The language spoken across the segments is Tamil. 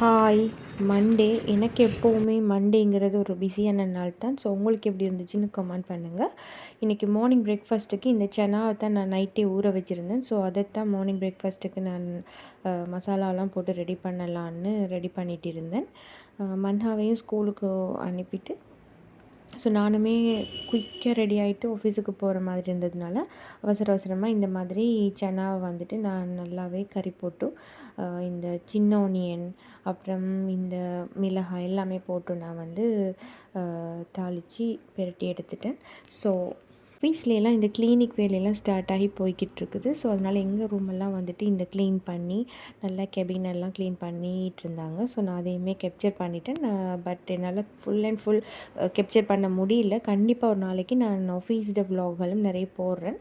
ஹாய் மண்டே எனக்கு எப்போவுமே மண்டேங்கிறது ஒரு பிஸியான நாள் தான். ஸோ உங்களுக்கு எப்படி இருந்துச்சுன்னு கமெண்ட் பண்ணுங்கள் இன்றைக்கி மார்னிங் பிரேக்ஃபாஸ்ட்டுக்கு இந்த செனாவை தான் நான் நைட்டே ஊற வச்சுருந்தேன். ஸோ அதைத்தான் மார்னிங் பிரேக்ஃபாஸ்ட்டுக்கு நான் மசாலாலாம் போட்டு ரெடி பண்ணலான்னு ரெடி பண்ணிட்டு இருந்தேன். மன்ஹாவையும் ஸ்கூலுக்கு அனுப்பிட்டு ஸோ நானுமே குயிக்காக ரெடி ஆகிட்டு ஆஃபீஸுக்கு போகிற மாதிரி இருந்ததுனால அவசர அவசரமாக இந்த மாதிரி சனாவை வந்துட்டு நான் நல்லாவே கறி போட்டு இந்த சின்ன ஒனியன் அப்புறம் இந்த மிளகாய் எல்லாமே போட்டு நான் வந்து தாளித்து பெரட்டி எடுத்துட்டேன். ஸோ ஆஃபீஸ்லாம் இந்த கிளீனிக் வேலையெல்லாம் ஸ்டார்ட் ஆகி போய்கிட்டு இருக்குது ஸோ அதனால் எங்கள் ரூமெல்லாம் வந்துட்டு இந்த க்ளீன் பண்ணி நல்லா கெபின் எல்லாம் க்ளீன் பண்ணிகிட்டு இருந்தாங்க ஸோ நான் அதையுமே கேப்சர் பண்ணிட்டேன். பட் என்னால் ஃபுல் அண்ட் ஃபுல் கேப்சர் பண்ண முடியல. கண்டிப்பாக ஒரு நாளைக்கு நான் ஆஃபீஸ்ட vlogகளும் நிறைய போடுறேன்.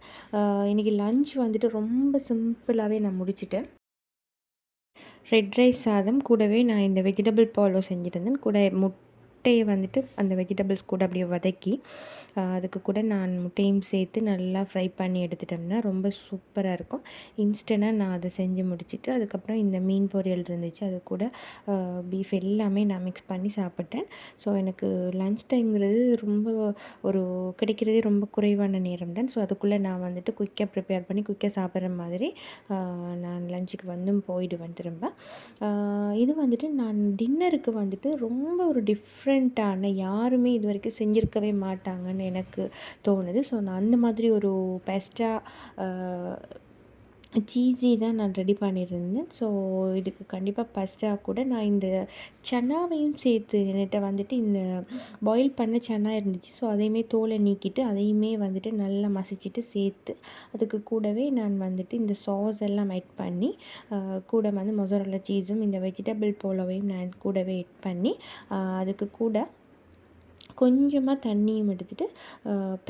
இன்றைக்கி லஞ்ச் வந்துட்டு ரொம்ப சிம்பிளாகவே நான் முடிச்சிட்டேன். ரெட் ரைஸ் சாதம் கூடவே நான் இந்த வெஜிடபிள் பாலோ செஞ்சுருந்தேன் கூட முட்டையை வந்துட்டு அந்த வெஜிடபிள்ஸ் கூட அப்படியே வதக்கி அதுக்கு கூட நான் முட்டையும் சேர்த்து நல்லா ஃப்ரை பண்ணி எடுத்துட்டோம்னா ரொம்ப சூப்பராக இருக்கும். இன்ஸ்டண்ட்டாக நான் அதை செஞ்சு முடிச்சுட்டு அதுக்கப்புறம் இந்த மீன் பொரியல் இருந்துச்சு அது கூட பீஃப் எல்லாமே நான் மிக்ஸ் பண்ணி சாப்பிட்டேன். ஸோ எனக்கு லன்ச் டைம்ங்கிறது ரொம்ப ஒரு கிடைக்கிறதே ரொம்ப குறைவான நேரம் தான். ஸோ அதுக்குள்ளே நான் வந்துட்டு குயிக்காக ப்ரிப்பேர் பண்ணி குயிக்காக சாப்பிட்ற மாதிரி நான் லஞ்சுக்கு வந்தும் போயிடுவேன் திரும்ப. இது வந்துட்டு நான் டின்னருக்கு வந்துட்டு ரொம்ப ஒரு டிஃப்ரெண்ட்டான யாருமே இது வரைக்கும் செஞ்சுருக்கவே மாட்டாங்கன்னு எனக்கு தோணுது. ஸோ நான் அந்த மாதிரி ஒரு பெஸ்ட்டாக சீஸி தான் நான் ரெடி பண்ணியிருந்தேன். ஸோ இதுக்கு கண்டிப்பாக ஃபஸ்ட்டாக கூட நான் இந்த சன்னாவையும் சேர்த்து என்கிட்ட வந்துட்டு இந்த பாயில் பண்ண சன்னா இருந்துச்சு. ஸோ அதையுமே தோலை நீக்கிட்டு அதையுமே வந்துட்டு நல்லா மசிச்சுட்டு சேர்த்து அதுக்கு கூடவே நான் வந்துட்டு இந்த சாஸ் எல்லாம் ஆட் பண்ணி கூட வந்து மொசரல்லா சீஸும் இந்த வெஜிடபிள் போலவையும் நான் கூடவே ஆட் பண்ணி அதுக்கு கூட கொஞ்சமாக தண்ணியும் எடுத்துகிட்டு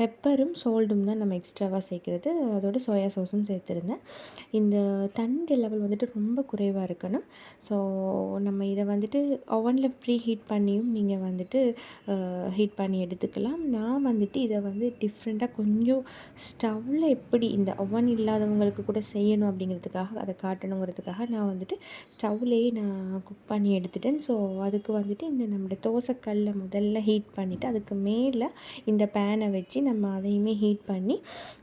பெப்பரும் சோல்டும் தான் நம்ம எக்ஸ்ட்ராவாக சேர்க்குறது. அதோட சோயா சாஸும் சேர்த்துருந்தேன். இந்த தண்ணி லெவல் வந்துட்டு ரொம்ப குறைவாக இருக்கணும். ஸோ நம்ம இதை வந்துட்டு ஓவனில் ப்ரீ ஹீட் பண்ணியும் நீங்கள் வந்துட்டு ஹீட் பண்ணி எடுத்துக்கலாம். நான் வந்துட்டு இதை வந்து டிஃப்ரெண்ட்டாக கொஞ்சம் ஸ்டவ்வில் எப்படி இந்த ஓவன் இல்லாதவங்களுக்கு கூட செய்யணும் அப்படிங்கிறதுக்காக அதை காட்டணுங்கிறதுக்காக நான் வந்துட்டு ஸ்டவ்லேயே நான் குக் பண்ணி எடுத்துட்டேன். ஸோ அதுக்கு வந்துட்டு இந்த நம்மளோட தோசைக்கல்லை முதல்ல ஹீட் பண்ணிவிட்டு அதுக்கு மேலே இந்த பேனை வச்சு நம்ம அதையுமே ஹீட் பண்ணி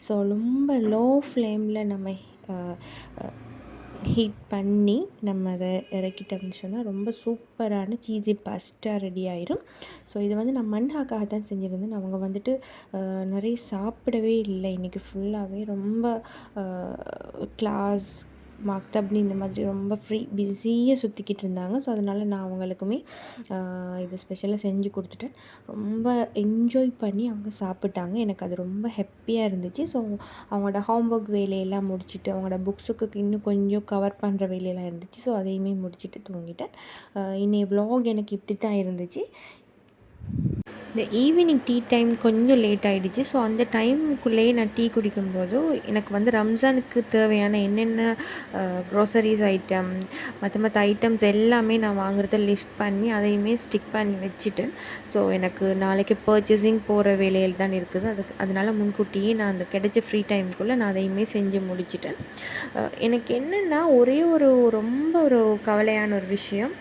ஸோ ரொம்ப லோ ஃப்ளேமில் நம்ம ஹீட் பண்ணி நம்ம அதை இறக்கிட்டோம்னு சொன்னால் ரொம்ப சூப்பரான சீஸி பாஸ்டா ரெடி ஆயிரும். ஸோ இது வந்து நான் மண்ஹாக்காக தான் செஞ்சுருந்தேன். அவங்க வந்துட்டு நிறைய சாப்பிடவே இல்லை. இன்றைக்கி ஃபுல்லாகவே ரொம்ப கிளாஸ் மக்தப்னி இந்த மாதிரி ரொம்ப ஃப்ரீ பிஸியாக சுற்றிக்கிட்டு இருந்தாங்க. ஸோ அதனால் நான் அவங்களுக்குமே இது ஸ்பெஷலாக செஞ்சு கொடுத்துட்டேன். ரொம்ப என்ஜாய் பண்ணி அவங்க சாப்பிட்டாங்க. எனக்கு அது ரொம்ப ஹாப்பியாக இருந்துச்சு. ஸோ அவங்களோட ஹோம்ஒர்க் வேலையெல்லாம் முடிச்சுட்டு அவங்களோட புக்ஸுக்கு இன்னும் கொஞ்சம் கவர் பண்ணுற வேலையெல்லாம் இருந்துச்சு. ஸோ அதையுமே முடிச்சுட்டு தூங்கிட்டேன். இன்னைய vlog எனக்கு இப்படி தான் இருந்துச்சு. இந்த ஈவினிங் டீ டைம் கொஞ்சம் லேட் ஆகிடுச்சு ஸோ அந்த டைமுக்குள்ளேயே நான் டீ குடிக்கும்போது எனக்கு வந்து ரம்ஜானுக்கு தேவையான என்னென்ன க்ரோசரிஸ் ஐட்டம் மற்ற மற்ற ஐட்டம்ஸ் எல்லாமே நான் வாங்குறத லிஸ்ட் பண்ணி அதையுமே ஸ்டிக் பண்ணி வச்சுட்டேன். ஸோ எனக்கு நாளைக்கு பர்ச்சேசிங் போகிற வேலையில் தான் இருக்குது. அதுக்கு அதனால் முன்கூட்டியே நான் அந்த கிடைச்ச ஃப்ரீ டைமுக்குள்ளே நான் அதையுமே செஞ்சு முடிச்சிட்டேன். எனக்கு என்னென்னா ஒரே ஒரு ரொம்ப ஒரு கவலையான ஒரு விஷயம்.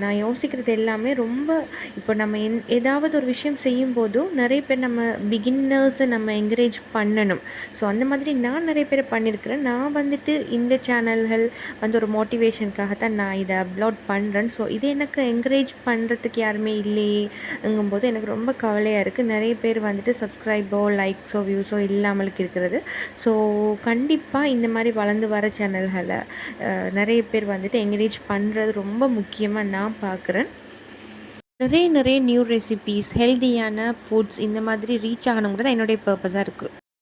நான் யோசிக்கிறது எல்லாமே ரொம்ப இப்போ நம்ம என் ஏதாவது ஒரு விஷயம் செய்யும்போதும் நிறைய பேர் நம்ம பிகின்னர்ஸை நம்ம என்கரேஜ் பண்ணணும். ஸோ அந்த மாதிரி நான் நிறைய பேர் பண்ணியிருக்கிறேன். நான் வந்துட்டு இந்த சேனல்கள் வந்து ஒரு மோட்டிவேஷனுக்காக தான் நான் இதை அப்லோட் பண்ணுறேன் ஸோ இதை எனக்கு என்கரேஜ் பண்ணுறதுக்கு யாருமே இல்லையேங்கும்போது எனக்கு ரொம்ப கவலையாக இருக்குது நிறைய பேர் வந்துட்டு சப்ஸ்கிரைபோ லைக்ஸோ வியூஸோ இல்லாமலுக்கு இருக்கிறது. ஸோ கண்டிப்பாக இந்த மாதிரி வளர்ந்து வர சேனல்களை நிறைய பேர் வந்துட்டு என்கரேஜ் பண்ணுறது ரொம்ப முக்கியமாக நான் பார்க்குறேன். நிறைய நிறைய நியூ ரெசிபீஸ் ஹெல்தியான ஃபுட்ஸ் இந்த மாதிரி ரீச் ஆகணுங்கிறது என்னுடைய பர்பஸாக இருக்குது